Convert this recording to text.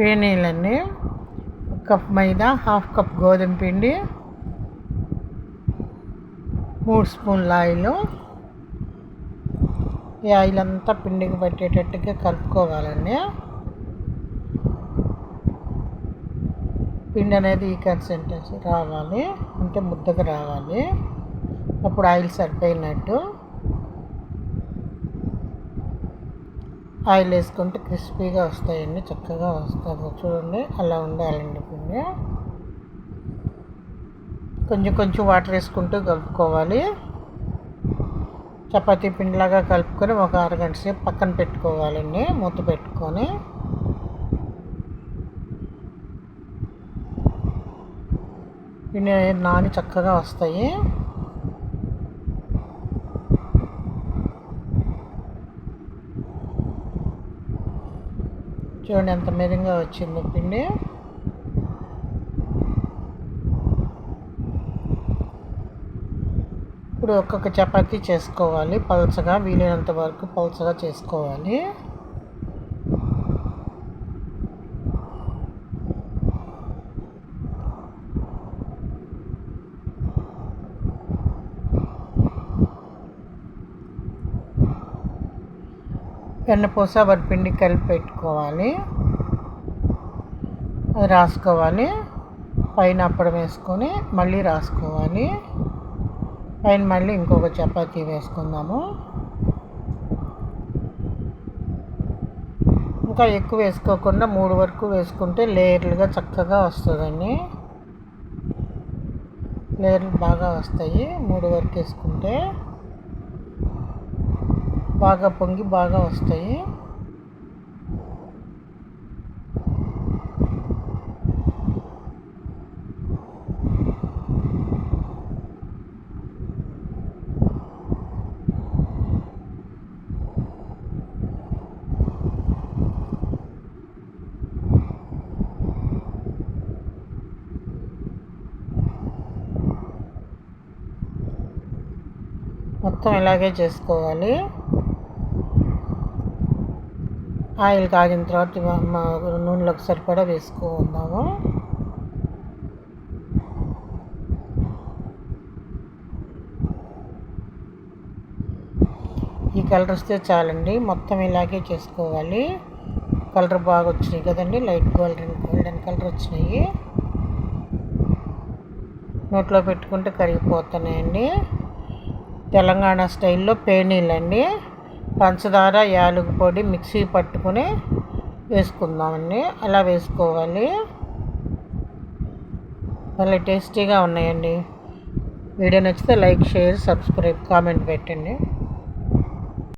పేనీలన్నీ cup maida half cup గోధుమ పిండి మూడు స్పూన్ల ఆయిల్. ఈ ఆయిల్ అంతా పిండికి పట్టేటట్టుగా కలుపుకోవాలండి. పిండి అనేది ఈ కన్సిస్టెన్సీ రావాలి అంటే ముద్దకు రావాలి. అప్పుడు ఆయిల్ సరిపోయినట్టు. ఆయిల్ వేసుకుంటే క్రిస్పీగా వస్తాయండి చక్కగా వస్తుంది చూడండి అలా ఉండాలండి పిండి. కొంచెం కొంచెం వాటర్ వేసుకుంటూ కలుపుకోవాలి. చపాతీ పిండిలాగా కలుపుకొని ఒక అరగంట సేపు పక్కన పెట్టుకోవాలండి మూత పెట్టుకొని. పిండి నాని చక్కగా వస్తాయి. చూడండి ఎంత మెరుగ్గా వచ్చిందో పిండి. ఇప్పుడు ఒక్కొక్క చపాతీ చేసుకోవాలి పలచగా వీలైనంత వరకు పలచగా చేసుకోవాలి. వెన్నపూస వరిపిండి కలిపి పెట్టుకోవాలి. అది రాసుకోవాలి. పైన అప్పడం వేసుకొని మళ్ళీ రాసుకోవాలి. పైన మళ్ళీ ఇంకొక చపాతీ వేసుకుందాము. ఇంకా ఎక్కువ వేసుకోకుండా మూడు వరకు వేసుకుంటే లేయర్లుగా చక్కగా వస్తుందండి. లేయర్లు బాగా వస్తాయి. మూడు వరకు వేసుకుంటే బాగా పొంగి బాగా వస్తాయి. మొత్తం ఇలాగే చేసుకోవాలి. ఆయిల్ కాగిన తర్వాత నూనెలోకి సరిపడా వేసుకుందాము. ఈ కలర్ వస్తే చాలండి మొత్తం ఇలాగే చేసుకోవాలి. కలర్ బాగా వచ్చినాయి కదండి లైట్ గోల్డెన్ గోల్డెన్ కలర్ వచ్చినాయి. నోట్లో పెట్టుకుంటే కరిగిపోతున్నాయండి. తెలంగాణ స్టైల్లో పేనీలండి. పంచదార యాలుగు పొడి మిక్సీ పట్టుకొని వేసుకుందామండి. అలా వేసుకోవాలి? చాలా టేస్టీగా ఉన్నాయండి. వీడియో నచ్చితే లైక్ షేర్ సబ్స్క్రైబ్ కామెంట్ పెట్టండి.